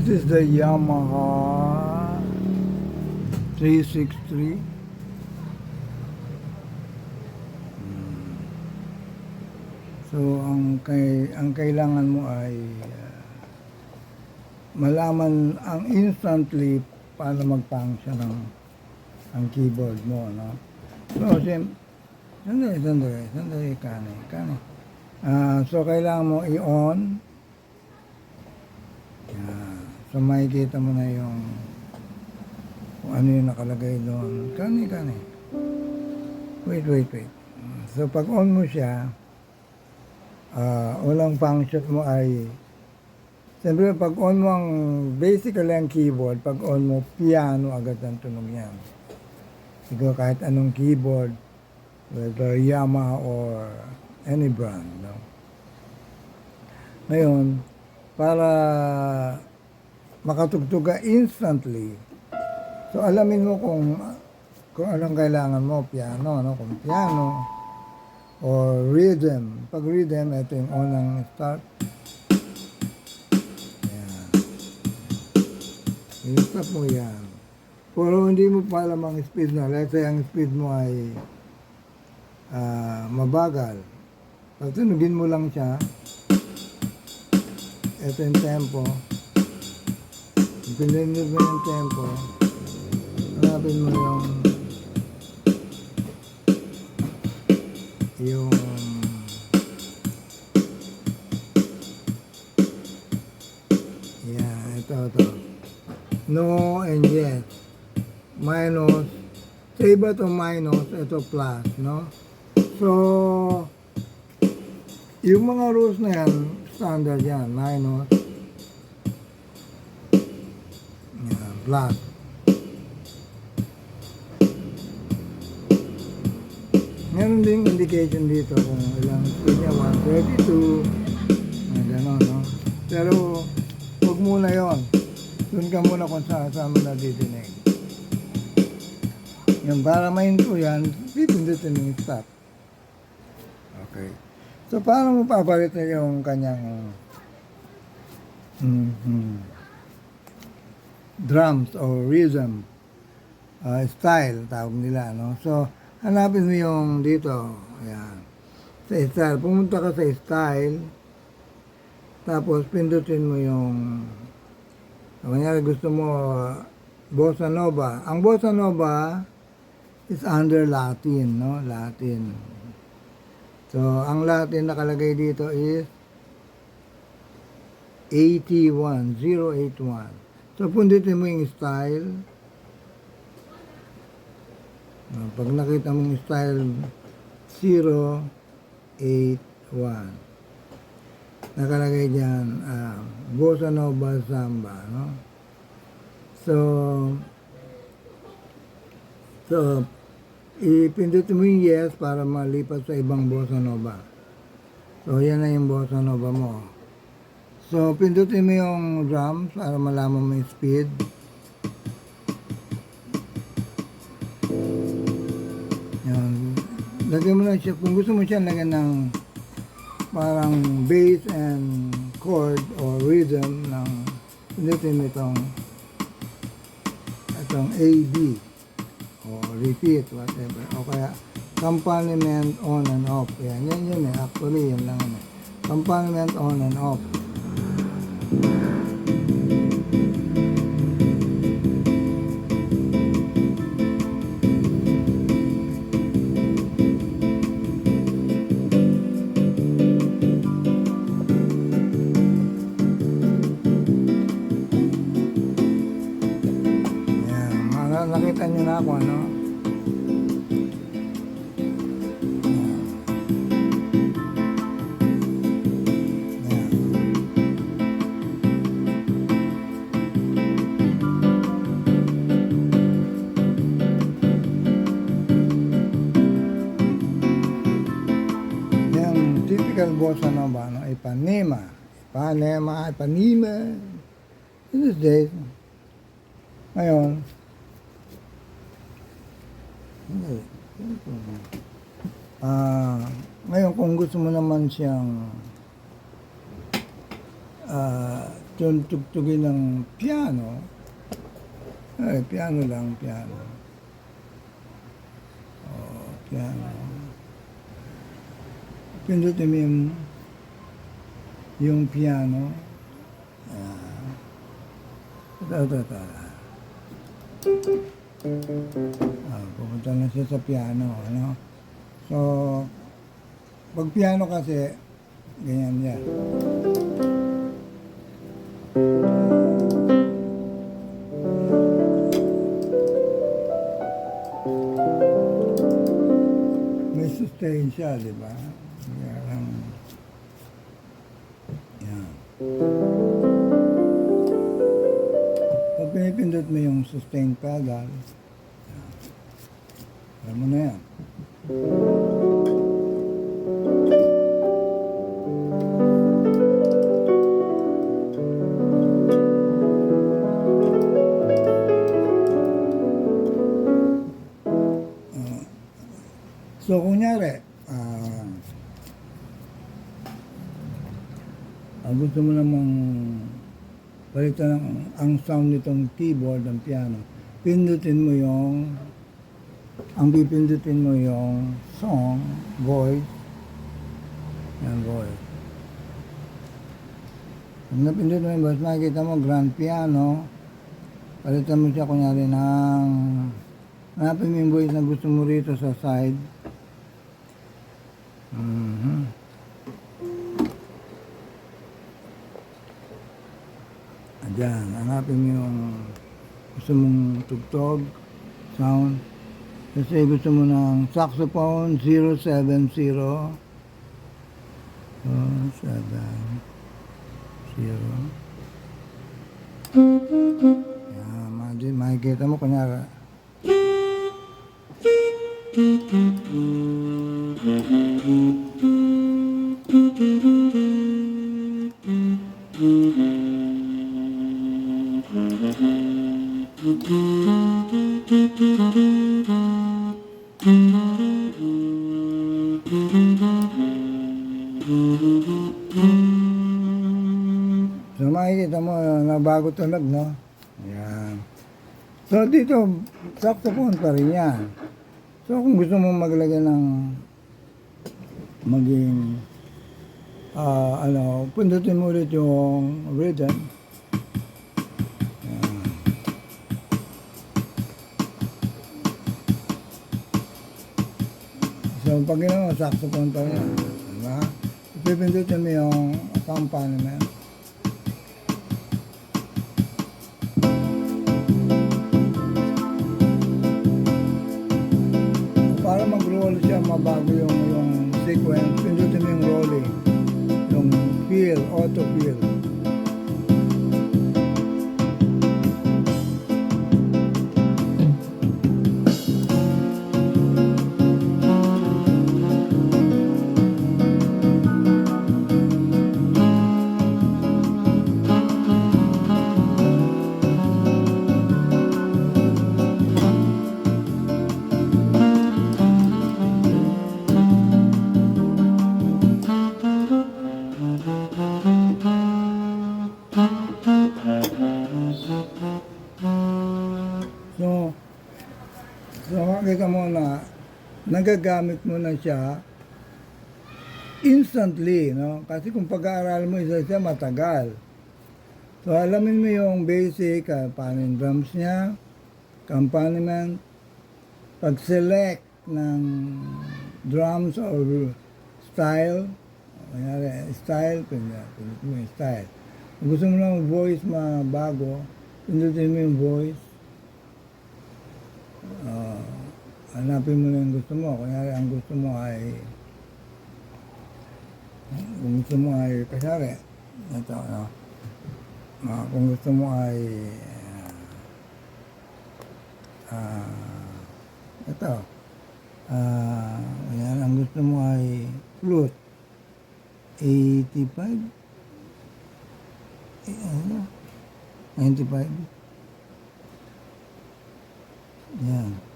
This is the Yamaha 363. Hmm. So ang kay ang kailangan mo ay uh, malaman ang instantly paano mag-function ng ang keyboard mo, no? So, sim, sandali, sandali, sandali, kani, kani. Ah, so, kailangan mo i-on. Yan. So, makikita mo na yung kung ano yung nakalagay doon. Kani, kani. Wait, wait, wait. So, pag on mo siya, ah, unang function mo ay Siyempre, pag on mo ang basically ang keyboard, pag on mo, piano agad ang tunog yan. Siguro kahit anong keyboard, whether Yamaha or any brand. No? Ngayon, para makatugtog ka instantly, so alamin mo kung kung anong kailangan mo, piano, no? Kung piano, or rhythm. Pag rhythm, ito yung unang start. Ayan. I-stop mo yan. Pero hindi mo pa alam ang speed na. Let's say ang speed mo ay ah, mabagal. Pag tunugin mo lang siya, ito yung tempo. Pinindot mo yung tempo. Hanapin mo yung yung yeah, ito, ito. No and yes. Minus. Sa iba to minus, ito plus, no? So, yung mga rules na yan, standard yan. Minus. Plus. Meron ding indication dito kung ilang niya, 132, na gano'n, no? Pero, huwag muna yon. Doon ka muna kung saan saan mo nadidinig. Yung para mahinto yan, pipindutin yung stop. Okay. So, paano mo papalitan yung kanyang mhm, drums or rhythm uh, style, tawag nila, no? So, hanapin mo yung dito, ayan, sa style. Pumunta ka sa style, tapos pindutin mo yung, kanyari gusto mo, uh, bossa nova. Ang bossa nova is under Latin, no? Latin. So, ang Latin nakalagay dito is 81, 081. So, mo yung style. Ah, Pag nakita mo yung style 081. Nakalagay dyan, ah, Bossa Nova Samba, no? So, so, ipindutin mo yung yes para malipat sa ibang bossa nova. So, yan na yung bossa nova mo. So, pindutin mo yung drums para malaman mo yung speed. Yan. Lagyan mo lang siya, kung gusto mo siya lagyan ng parang bass and chord or rhythm ng pindutin mo itong itong A, B o repeat, whatever. O kaya, accompaniment on and off. Yan, yan yun eh. Actually, yun lang yun eh. Accompaniment on and off. Bossa nova, no? Ipanema. Ipanema, Ipanema. In these days, ngayon. Ah, ngayon kung gusto mo naman siyang ah, yung tugtugin ng piano, ay, piano lang, piano. Oh, piano. Pindutin mo yung, yung piano. Ah. Ito, ito, ito. Ah, pupunta na siya sa piano, ano? So, pag piano kasi, ganyan yan. May sustain siya, di ba? Yan. Yan. Pag pinipindot mo yung sustain pedal, alam mo na yan. So, kunyari, ah, ah, gusto mo namang palitan ang, ang sound nitong keyboard ng piano, pindutin mo yung, ang pipindutin mo yung song, voice, yan voice. Pag napindut mo yung voice, makikita mo grand piano, palitan mo siya kunyari ng, hanapin mo yung voice na gusto mo rito sa side, Mhm. Ayan, hanapin mo yung gusto mong tugtog, sound. Kasi gusto mo ng saxophone 070 oh, 7 Yan, madi- makikita mo kunyari. So na tunog, no? Yan. So dito, saxophone pa rin yan. So kung gusto mo maglagay ng maging ah ano, pundutin mo ulit yung rhythm. Yan. So pag ginawa, saxophone pa rin. Diba? Ipipindutin mo yung accompaniment. para mabago yung, yung sequence, pindutin mo yung rolling. Yung feel, auto feel. Nagagamit mo na siya instantly, no? Kasi kung pag-aaral mo isa-isa matagal. So, alamin mo yung basic, uh, paano yung drums niya, accompaniment, pag-select ng drums or style, kanyari, style, pindutin mo yung style. Kung gusto mo lang voice mabago, pindutin mo yung voice, Ah, hanapin mo na yung gusto mo. Kunyari, ang gusto mo ay kung gusto mo ay kunyari, ito, ano, ah, kung gusto mo ay ah, ito, ah, kunyari, ang gusto mo ay flute, 85, eh, ano, 95, yan. pinindot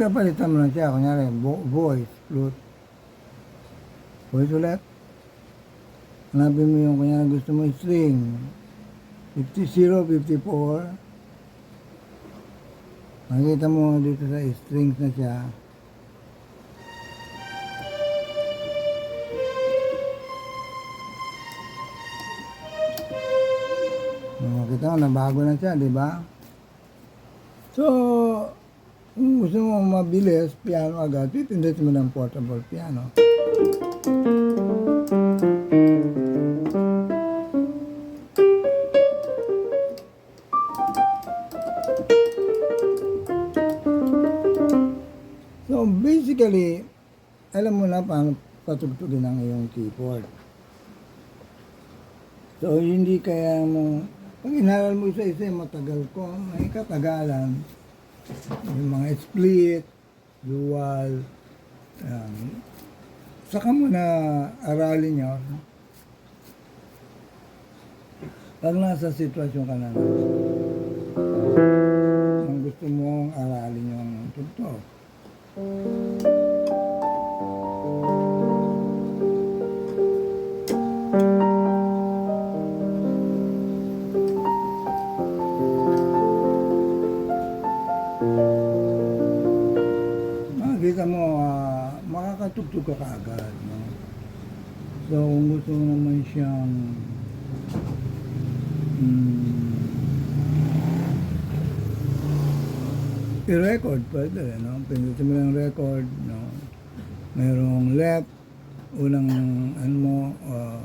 So, magpapalitan mo lang siya. Kunyari, vo- voice, flute. Voice ulit. Hanapin mo yung kunyari gusto mo string. 50, 54. Makikita mo dito sa strings na siya. Makikita mo, nabago na siya, di ba? So, gusto mo mabilis, piano agad, pipindot mo ng portable piano. So, basically, alam mo na paano patugtugin ang iyong keyboard. So, hindi kaya mo, pag inaral mo isa-isa, matagal ko, may katagalan. Yung mga split, dual, yan. Saka mo na aralin yun. Pag nasa sitwasyon ka na, ang gusto mong aralin yung tugtog. Makakatugtog ka kaagad. No? So, kung gusto mo naman siyang mm, i-record, pwede, no? Pindutin mo lang record, no? Mayroong left, unang ano mo, ah,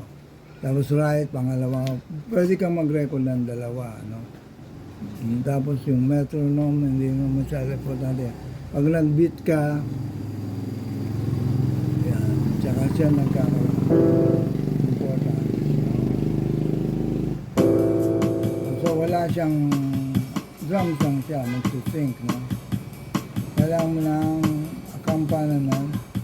tapos right, pangalawa, pwede kang mag-record ng dalawa, no? Tapos yung metronome, hindi mo masyado importante. Pag nag-beat ka, siya nagkakaroon. Important. So wala siyang drums lang siya, nag-sync, no? Kailangan mo ng akampana nun.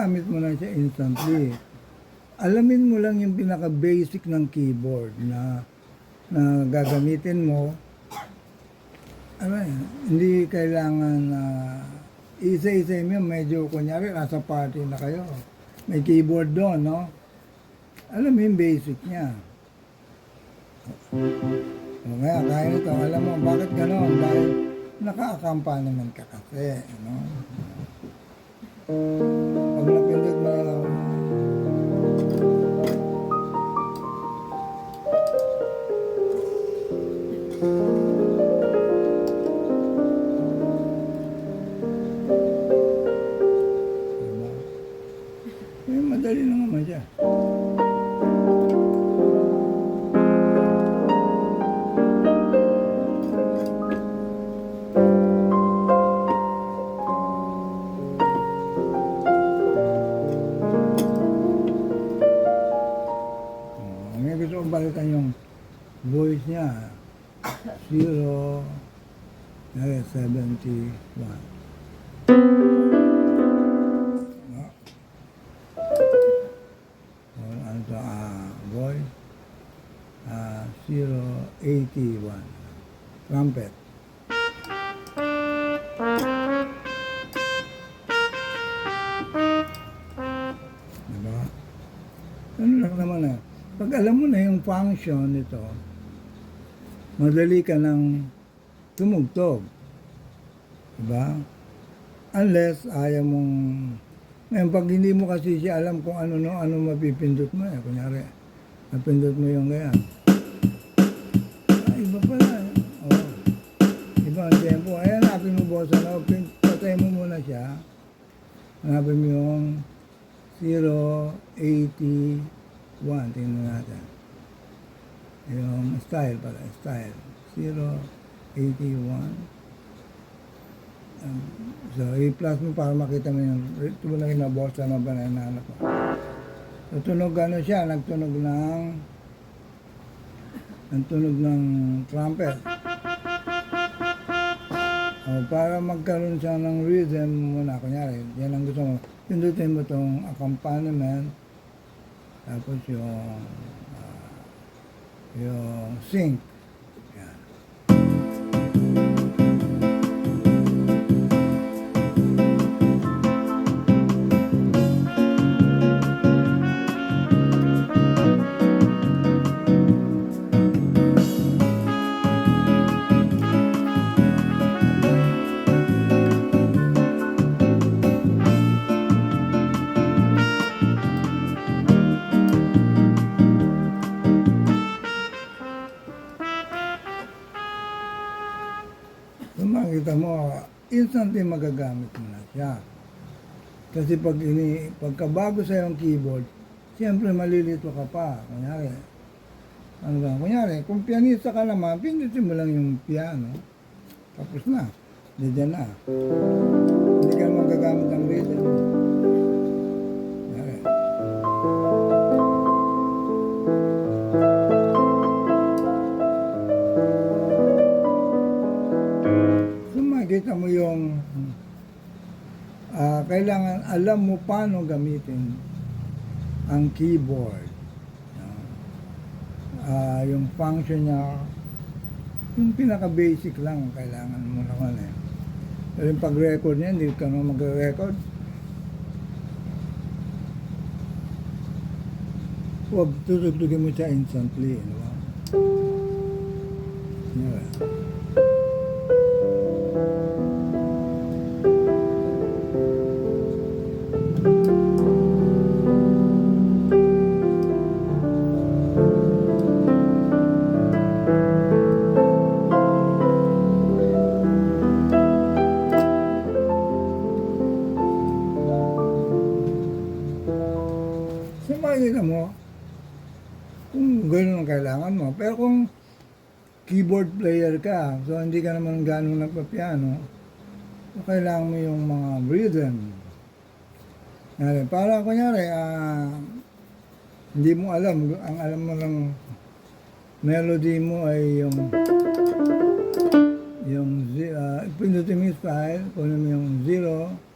Magagamit mo lang siya instantly. Alamin mo lang yung pinaka-basic ng keyboard na na gagamitin mo. Ano yun, hindi kailangan na isa-isa mo yun, medyo kunyari nasa party na kayo. May keyboard doon, no? Alam mo yung basic niya. O kaya, kaya nito, alam mo, bakit gano'n? Dahil naka-akampa naman ka kasi, no? Pag napindot mo lang, diba? 081. Trumpet. Diba? Ano lang naman eh. Pag alam mo na yung function nito, madali ka nang tumugtog. Diba? Unless ayaw mong... Ngayon, pag hindi mo kasi siya alam kung ano no, ano mapipindot mo eh. Kunyari, napindot mo yung ganyan. Ang tempo. Ayan, hanapin mo bossa nova, pin- patay mo muna siya. Hanapin mo yung 081. Tingnan natin. Yung style pala, style. 081. Um, so, i-plus mo para makita mo yung tunay na bossa nova na hinahanap mo. So, ano siya, nagtunog ng ang tunog ng trumpet. O, para magkaroon siya ng rhythm muna, kunyari, yan ang gusto mo. Pindutin mo itong accompaniment, tapos yung, ah, yung sync. Instantly magagamit mo na siya. Kasi pag ini, pagkabago sa yung keyboard, siyempre malilito ka pa. Kunyari, ano ba, kunyari, kung pianista ka naman, pindutin mo lang yung piano. Tapos na. Diyan na. Hindi ka naman gagamit ng makikita mo yung ah, kailangan alam mo paano gamitin ang keyboard. Ah, yung function niya, yung pinaka-basic lang ang kailangan mo naman eh. Pero yung pag-record niya, hindi ka naman mag-record. Huwag tutugtugin mo siya instantly. Ano gano'n ang kailangan mo. Pero kung keyboard player ka, so hindi ka naman gano'ng nagpa-piano, so kailangan mo yung mga rhythm. Kunyari, para kunyari, ah, hindi mo alam, ang alam mo lang melody mo ay yung yung ah, pindutin mo yung style, kunin mo yung 0,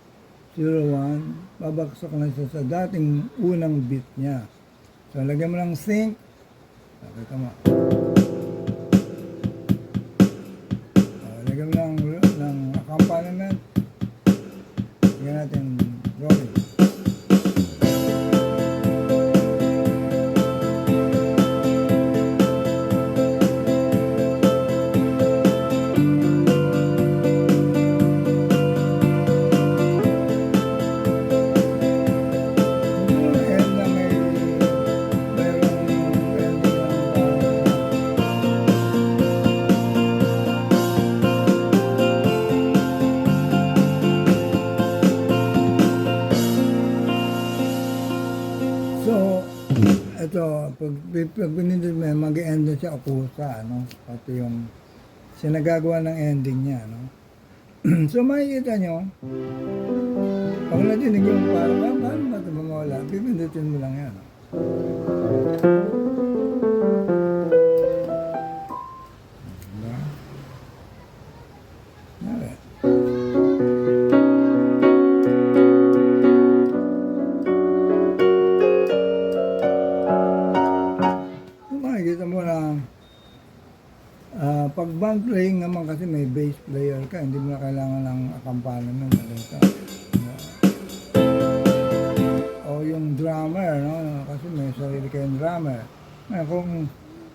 01, babagsak na siya sa dating unang beat niya. So, lagyan mo ng sync. Okay, tama. Uh, lagyan mo ng, ng accompaniment. Lagyan natin na siya akusa, ano? Pati yung sinagagawa ng ending niya, no? so, makikita nyo, pag nadinig yung parang, "Ah, paano ba ito mawala? Pipindutin mo lang yan. no?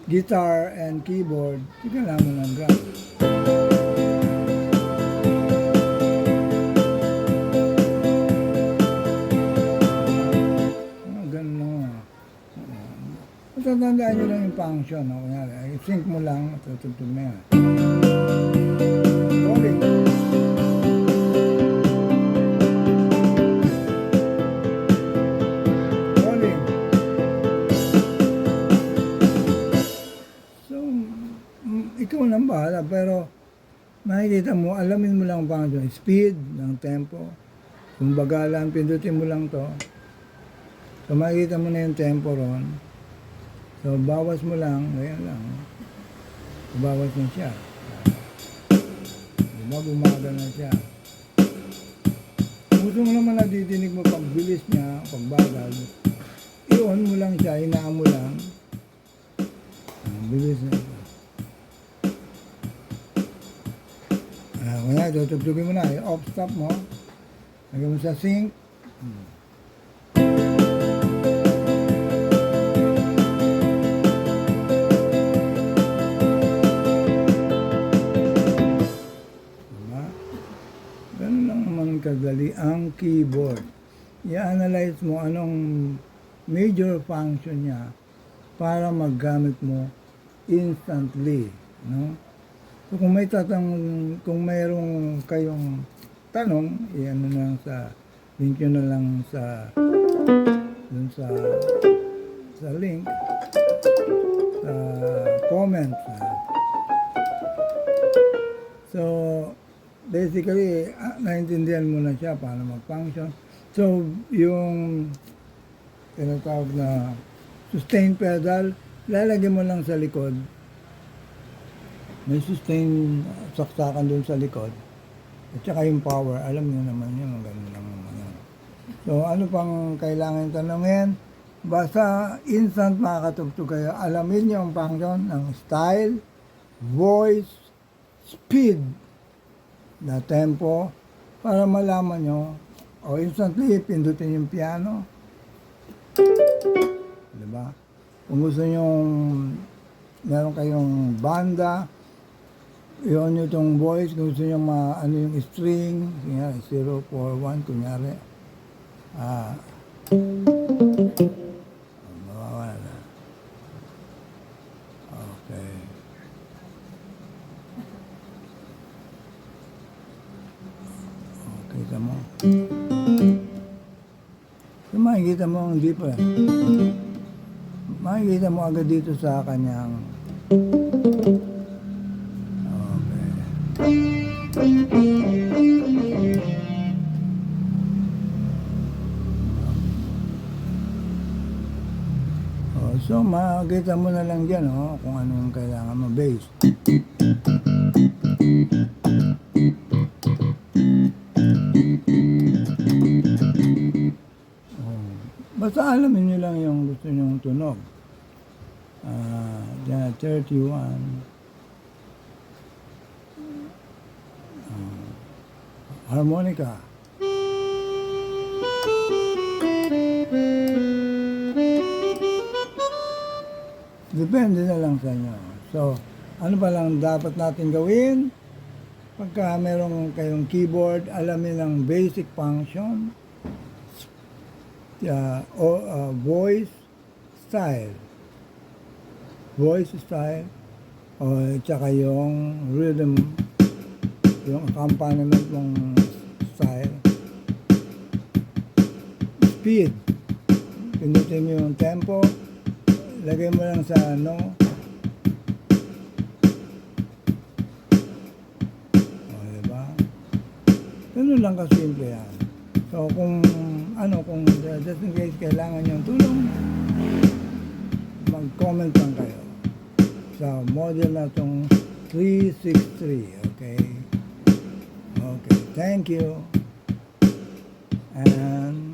Guitar and keyboard, hindi kailangan mo ng drum. Ah, ganun lang. ah. Matatandaan nyo lang yung function. No? Kunyari, sync mo lang, tutugtog na yan. Rolling. Bahala. Pero, makikita mo, alamin mo lang ang function. Speed ng tempo. Kung bagalan, pindutin mo lang to. So, makikita mo na yung tempo ron. So, bawas mo lang. Ganyan lang. Bawas na siya. Diba, bumagal na siya. Gusto mo naman nadidinig mo pagbilis niya, pagbagal, i-on mo lang siya, hinaan mo lang. Ang bilis na kaya tutugtugin mo na, i-off stop mo. Lagyan mo sa sync. Diba? Ganun lang naman kadali ang keyboard. I-analyze mo anong major function niya para maggamit mo instantly, no? Kung may tatang kung mayroong kayong tanong, i-ano na lang sa link nyo na lang sa dun sa sa link sa comments. ah. So, basically, ah, naintindihan mo na siya paano mag-function. So, yung tinatawag na sustain pedal, lalagyan mo lang sa likod. May sustain ah, saksakan doon sa likod. At saka yung power, alam niyo naman yun, ang ganun lang naman yun. So, ano pang kailangan tanongin? Basta instant makakatugtog kayo. Alamin niyo ang function ng style, voice, speed na tempo para malaman nyo o instantly pindutin yung piano di ba kung gusto nyo meron kayong banda yun itong voice kung gusto nyo ma, ano yung string kunyari 041 kunyari ah mawawala na okay Kita mo. Yung makikita mo, hindi pa. Makikita mo agad dito sa kanyang... makikita mo na lang dyan, oh, kung ano yung kailangan mo. Bass. Oh. Basta alamin nyo lang yung gusto nyong tunog. Uh, 31. Ah, harmonica. Depende na lang sa inyo. So, ano ba lang dapat natin gawin? Pagka meron kayong keyboard, alamin ang basic function, uh, o, uh, voice style. Voice style, o tsaka yung rhythm, yung accompaniment ng style. Speed. Pindutin yung tempo, lagay mo lang sa ano, o, diba? Ganun lang kasimple yan. So kung ano, kung just in case kailangan yung tulong, mag-comment lang kayo sa model na itong 363, okay? Okay, thank you. And